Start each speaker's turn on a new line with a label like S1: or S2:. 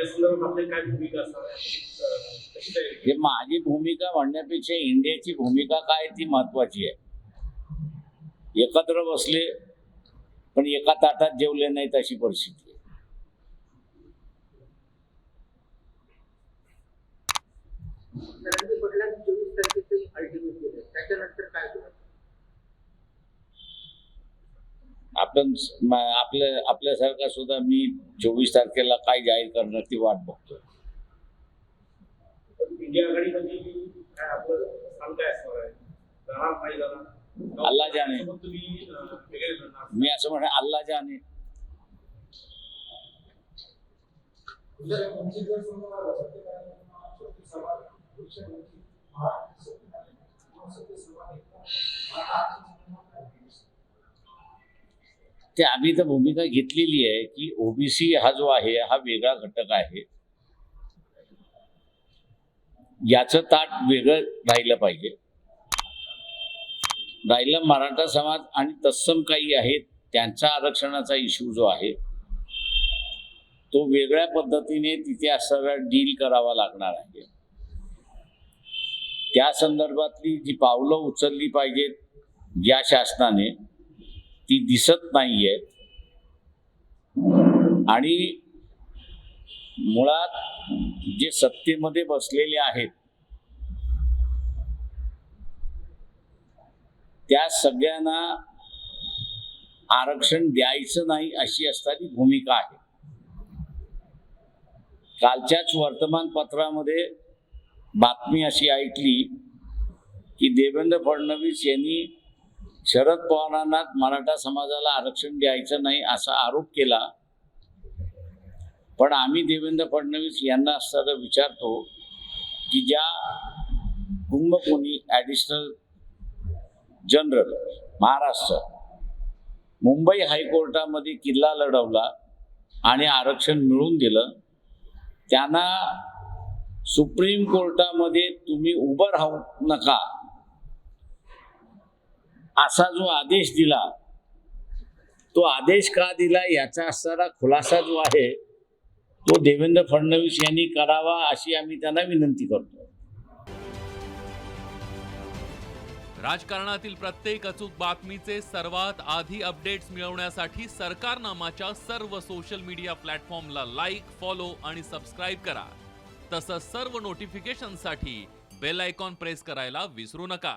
S1: या संदर्भात आपली काय भूमिका
S2: हे माझी भूमिका म्हणण्यापेक्षा इंडियाची भूमिका काय ती महत्वाची आहे. एकत्र बसले पण एका ताटात जेवले नाहीत अशी परिस्थिती आहे. आपण म- आपल्या आपल्यासारखा सुद्धा मी चोवीस तारखेला काय जाहीर करणार ती वाट बघतो
S1: पण
S2: अल्ला
S1: जाणार
S2: मी असं म्हणा अल्ला जाने ते आम्ही तर भूमिका घेतलेली आहे की ओबीसी हा जो आहे हा वेगळा घटक आहे. याचं ताट वेगळं राहिलं पाहिजे. राहिलं मराठा समाज आणि तत्सम काही आहेत त्यांचा आरक्षणाचा इश्यू जो आहे तो वेगळ्या पद्धतीने तिथे असणारा डील करावा लागणार आहे. त्या संदर्भातली जी पावलं उचलली पाहिजेत या शासनाने ती दिसत नाहीये. आणि मुळात जे सत्तेमध्ये बसलेले आहेत त्या सगळ्यांना आरक्षण द्यायचं नाही अशी असणारी भूमिका आहे. कालच्याच वर्तमानपत्रामध्ये बातमी अशी ऐकली की देवेंद्र फडणवीस यांनी शरद पवारांना मराठा समाजाला आरक्षण द्यायचं नाही असा आरोप केला. पण आम्ही देवेंद्र फडणवीस यांना असताना विचारतो की ज्या कुंभकोणी ॲडिशनल जनरल महाराष्ट्र मुंबई हायकोर्टामध्ये किल्ला लढवला आणि आरक्षण मिळवून दिलं त्यांना सुप्रीम कोर्टामध्ये तुम्ही उभं राहू नका. असा जो आदेश दिला तो आदेश का दिला याचा असणारा खुलासा जो आहे तो देवेंद्र फडणवीस यांनी करावा अशी आम्ही त्यांना विनंती करतो.
S3: राजकारणातील प्रत्येक अचूक बातमीचे सर्वात आधी अपडेट्स मिळवण्यासाठी सरकारनामाच्या सर्व सोशल मीडिया प्लॅटफॉर्मला लाईक फॉलो आणि सबस्क्राईब करा. तसंच सर्व नोटिफिकेशनसाठी बेल आयकॉन प्रेस करायला विसरू नका.